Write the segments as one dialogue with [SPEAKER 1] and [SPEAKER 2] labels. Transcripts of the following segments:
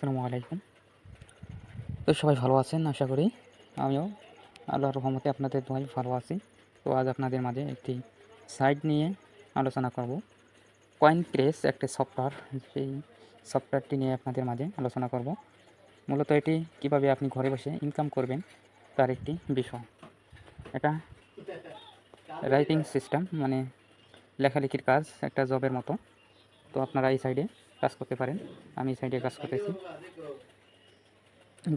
[SPEAKER 1] আসসালামু আলাইকুম। তো সবাই ভালো আছেন? আশা করি আমিও আল্লাহর রহমতে আপনাদের দোয়াই ভালো আছি। তো আজ আপনাদের মাঝে একটি সাইট নিয়ে আলোচনা করব। কয়েন প্রেস একটা সফটওয়্যার, সেই সফটওয়্যারটি নিয়ে আপনাদের মাঝে আলোচনা করব। মূলত এটি কীভাবে আপনি ঘরে বসে ইনকাম করবেন তার একটি বিষয়। এটা রাইটিং সিস্টেম মানে লেখালেখির কাজ একটা জবের মতো। তো আপনারা এই সাইডে কাজ করতে পারেন। আমি সাইডে কাজ করতেছি।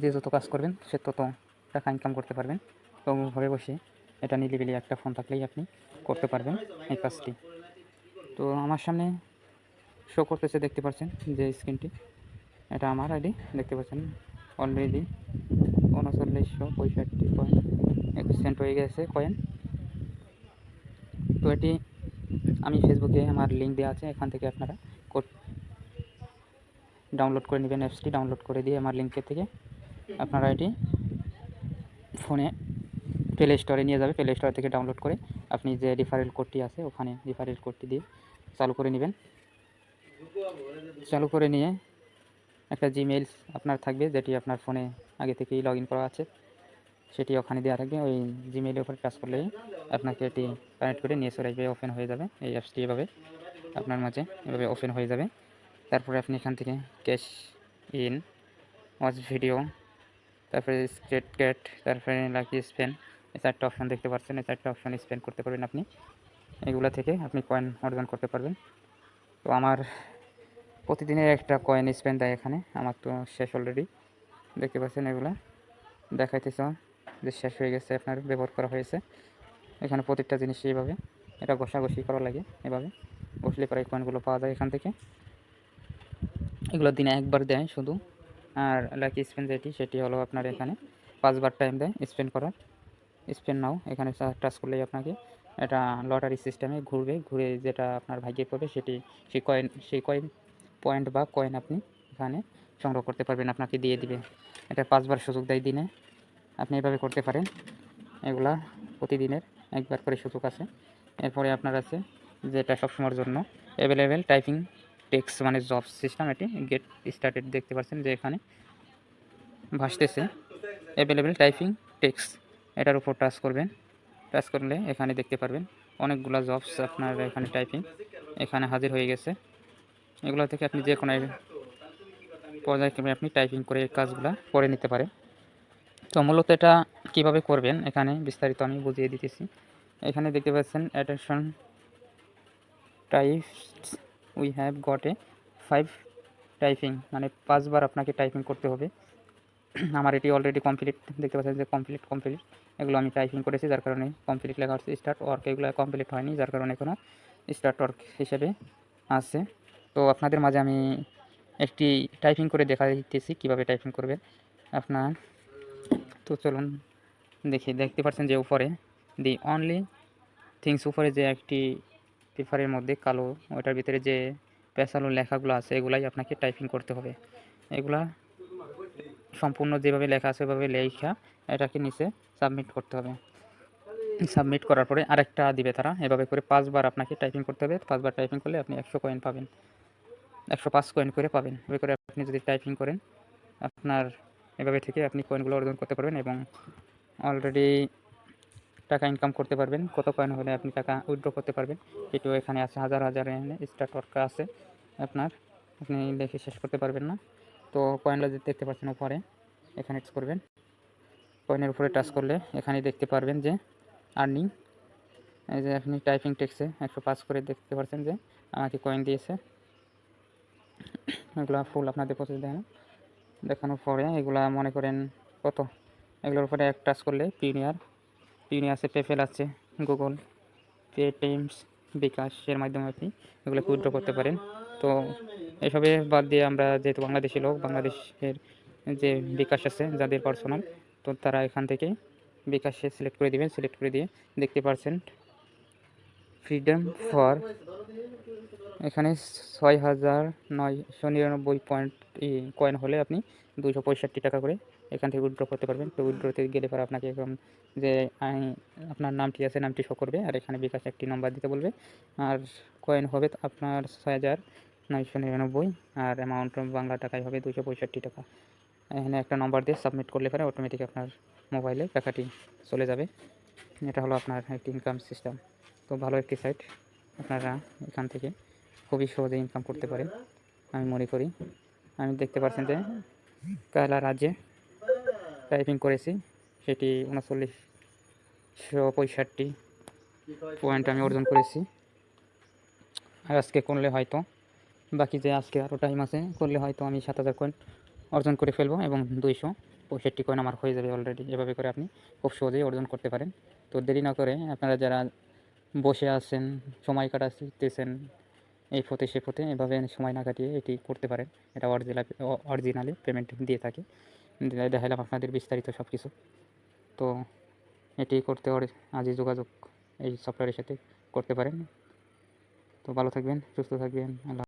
[SPEAKER 1] যে যত কাজ করবেন, সে তত টাকা ইনকাম করতে পারবেন। এবং ঘরে বসে এটা নিলিবিলি একটা ফোন থাকলেই আপনি করতে পারবেন এই কাজটি। তো আমার সামনে শো করতেছে, দেখতে পাচ্ছেন যে স্ক্রিনটি এটা আমার আইডি দেখতে পাচ্ছেন। অলরেডি উনচল্লিশশো পঁয়ষট্টি পয়েন্ট একুশ সেন্ট হয়ে গেছে কয়েন তো এটি আমি ফেসবুকে আমার লিঙ্ক দেওয়া আছে, এখান থেকে আপনারা ডাউনলোড করে নেবেন অ্যাপসটি ডাউনলোড করে দিয়ে আমার লিঙ্কের থেকে আপনারা এটি ফোনে প্লে স্টোরে নিয়ে যাবে। প্লে স্টোর থেকে ডাউনলোড করে আপনি যে রিফারেল কোডটি আছে, ওখানে রিফারেল কোডটি দিয়ে চালু করে নেবেন। চালু করে নিয়ে একটা জিমেইল আপনার থাকবে, যেটি আপনার ফোনে আগে থেকেই লগ ইন করা আছে। সেটি ওখানে দেওয়া থাকবে। ওই জিমেইলের উপর টাচ করলেই আপনাকে এটি কানেক্ট করে নিয়ে চলে আসবে ওপেন হয়ে যাবে। এই অ্যাপসটি এভাবে আপনার মাঝে এভাবে ওপেন হয়ে যাবে। তারপরে আপনি এখান থেকে ক্যাশ ইন ওয়াচ ভিডিও তারপরে স্ট্রেট ক্যাট তারপরে লাকি স্পেন এই চারটে অপশন দেখতে পাচ্ছেন। এই চারটে অপশন স্পেন করতে পারবেন আপনি। এগুলো থেকে আপনি কয়েন অর্জন করতে পারবেন। তো আমার প্রতিদিনের একটা কয়েন স্পেন দেয় এখানে। আমার তো শেষ অলরেডি দেখতে পাচ্ছেন এগুলা। দেখাইতেছ যে শেষ হয়ে গেছে, আপনার ব্যবহার করা হয়েছে। এখানে প্রত্যেকটা জিনিস এইভাবে। এটা ঘষাঘষি করা লাগে এভাবে। বসলে পরে এই কয়েনগুলো পাওয়া যায় এখান থেকে। এগুলো দিনে একবার দেয় শুধু। আর লাকি স্পেন যেটি, সেটি হলো আপনার এখানে পাঁচবার টাইম দেয় স্পেন্ড করার। স্পেন নাও, এখানে টাচ করলেই আপনাকে এটা লটারি সিস্টেমে ঘুরবে, ঘুরে যেটা আপনার ভাগ্যে পড়বে সেটি সেই কয়েন সেই কয়েন পয়েন্ট বা কয়েন আপনি এখানে সংগ্রহ করতে পারবেন, আপনাকে দিয়ে দিবে। এটা পাঁচবার সুযোগ দেয় দিনে। আপনি এভাবে করতে পারেন। এগুলা প্রতিদিনের একবার করে সুযোগ আছে। এরপরে আপনার আছে যেটা সবসময়ের জন্য অ্যাভেলেবেল টাইপিং টেক্স মানে জব সিস্টেম এটি গেট স্টার্টেড দেখতে পাচ্ছেন যে এখানে ভাসতেছে। অ্যাভেলেবেল টাইপিং টেক্স এটার উপর টাচ করবেন। টাচ করলে এখানে দেখতে পারবেন অনেকগুলো জবস আপনার এখানে টাইপিং এখানে হাজির হয়ে গেছে। এগুলো থেকে আপনি যে কোনো পর্যায়ক্রমে আপনি টাইপিং করে কাজগুলো করে নিতে পারেন। তো মূলত এটা কীভাবে করবেন এখানে বিস্তারিত আমি বুঝিয়ে দিতেছি। এখানে দেখতে পাচ্ছেন attention types we have got a five typing মানে পাঁচবার আপনাকে টাইপিং করতে হবে। আমার এটি অলরেডি কমপ্লিট দেখতে পাচ্ছেন যে কমপ্লিট কমপ্লিট এগুলো আমি টাইপিং করেছি, যার কারণে কমপ্লিট লেখা হচ্ছে স্টার্ট ওয়ার্ক এগুলো কমপ্লিট হয়নি, যার কারণে এখনও স্টার্ট ওয়ার্ক হিসেবে আছে। তো আপনাদের মাঝে আমি একটি টাইপিং করে দেখা দিতেছি কীভাবে টাইপিং করবে আপনার। তো চলুন দেখি, দেখতে পাচ্ছেন যে উপরে দি অনলি থিংস উপরে যে একটি পেপারের মধ্যে কালো ওটার ভিতরে যে পেশালো লেখাগুলো আছে, এগুলাই আপনাকে টাইপিং করতে হবে। এগুলা সম্পূর্ণ যেভাবে লেখা আছে, ওইভাবে লেখা এটাকে নিচে সাবমিট করতে হবে। সাবমিট করার পরে আরেকটা দিবে তারা, এভাবে করে পাঁচবার আপনাকে টাইপিং করতে হবে। পাঁচবার টাইপিং করলে আপনি একশো কয়েন পাবেন। একশো পাঁচ কয়েন করে পাবেন। এভাবে করে আপনি যদি টাইপিং করেন, আপনার এভাবে থেকে আপনি কয়েনগুলো অর্জন করতে পারবেন এবং অলরেডি টাকা ইনকাম করতে পারবেন। কত কয়েন হলে আপনি টাকা উইথড্র করতে পারবেন। এটিও এখানে আছে হাজার হাজার স্টার্ট ওয়ার্ক আছে আপনার। আপনি দেখে শেষ করতে পারবেন না। তো কয়েনটা দেখতে পাচ্ছেন উপরে, এখানে টাচ করবেন। কয়েনের উপরে টাচ করলে এখানে দেখতে পারবেন যে আর্নিং এই যে আপনি টাইপিং টেক্সে একশো পাস করে দেখতে পাচ্ছেন যে আমাকে কয়েন দিয়েছে। এগুলো ফুল আপনাদের প্রসেস দেখেন দেখানোর পরে এগুলা মনে করেন কত? এগুলোর উপরে এক টাচ করলে প্রিমিয়ার পিনি আছে পেপেল আছে গুগল পেটিএমস বিকাশের মাধ্যমে আপনি এগুলোকে উইড্র করতে পারেন। তো এসবে বাদ দিয়ে আমরা যেহেতু বাংলাদেশি লোক, বাংলাদেশের যে বিকাশ আছে, যাদের পার্সোনাল তো তারা এখান থেকে বিকাশে সিলেক্ট করে দিবেন সিলেক্ট করে দিয়ে দেখতে পারছেন ফ্রিডম ফর এখানে ছয় হাজার নয়শো নিরানব্বই পয়েন্ট কয়েন হলে আপনি দুশো পঁয়ষট্টি টাকা করে এখান থেকে উইথড্র করতে পারবেন। তো উইথড্রতে গেলে পরে আপনাকে এরকম যে আপনার নামটি আছে, নামটি শো করবে। আর এখানে বিকাশ একটি নম্বর দিতে বলবে। আর কয়েন হবে আপনার ছয় হাজার নয়শো নিরানব্বই। আর অ্যামাউন্ট বাংলা টাকায় হবে দুশো পঁয়ষট্টি টাকা। এখানে একটা নম্বর দিয়ে সাবমিট করলে পরে অটোমেটিক আপনার মোবাইলে টাকাটি চলে যাবে। এটা হলো আপনার একটি ইনকাম সিস্টেম তো ভালো একটি সাইট আপনারা এখান থেকে খুবই সহজে ইনকাম করতে পারেন। আমি মনে করি। আমি দেখতে পাচ্ছেন যে, কালা রাজ্যে টাইপিং করেছি, সেটি উনচল্লিশশো পঁয়ষট্টি পয়েন্ট আমি অর্জন করেছি। আর আজকে করলে হয়তো, বাকি যে আজকে আরও টাইম আছে, করলে হয়তো আমি সাত হাজার কয়েন অর্জন করে ফেলব এবং দুইশো পঁয়ষট্টি কয়েন আমার হয়ে যাবে অলরেডি এভাবে করে আপনি খুব সহজেই অর্জন করতে পারেন। তো দেরি না করে আপনারা যারা বসে আছেন, সময় কাটাতেছেন এই ফতে সে ফতে এভাবে সময় না কাটিয়ে এটি করতে পারেন। এটা অরিজিনাল অরিজিনালি পেমেন্ট দিয়ে থাকে। দে- দেখালাম আপনাদের বিস্তারিত সব কিছু তো এটি করতে হলে আজই যোগাযোগ এই সফটওয়্যারের সাথে করতে পারেন। তো ভালো থাকবেন, সুস্থ থাকবেন, আল্লাহ